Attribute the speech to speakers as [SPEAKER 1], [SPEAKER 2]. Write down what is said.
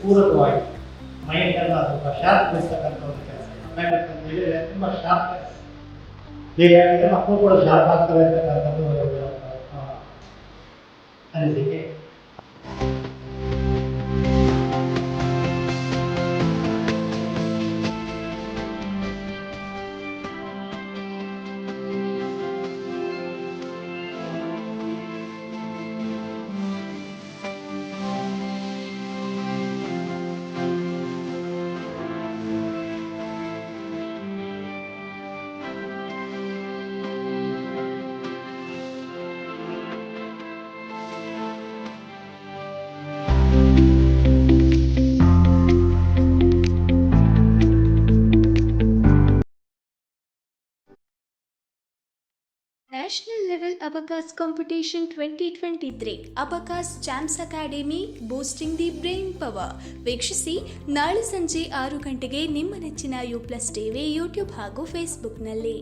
[SPEAKER 1] ಪೂರಕವಾಗಿ ಮೈಂಡ್ ಎಲ್ಲ ಸ್ವಲ್ಪ ಶಾರ್ಪ್ ಇರ್ತಕ್ಕಂಥ ಒಂದು ಕೆಲಸ ಅಕಾಡೆಮಿಕ್ ಅಂತ ಹೇಳಿದ್ರೆ ತುಂಬ ಶಾರ್ಪ್ ಕೆಲಸ ಈಗ ಹೇಳಿದ್ರೆ ಮಕ್ಕಳು ಕೂಡ ಶಾರ್ಪ್ ಆಗ್ತವೆ ಅಂತಕ್ಕಂಥದ್ದು ಒಂದು, ಆ, ಅನಿಸಿಕೆ
[SPEAKER 2] national level abacus competition twenty twenty three abacus champs academy boosting the brain power ವೀಕ್ಷಿಸಿ, ನಾಳೆ ಸಂಜೆ ಆರು ಗಂಟೆಗೆ ನಿಮ್ಮ ನೆಚ್ಚಿನ ಯು ಪ್ಲಸ್ ಟಿವಿ ಯೂಟ್ಯೂಬ್ ಹಾಗೂ ಫೇಸ್ಬುಕ್ನಲ್ಲಿ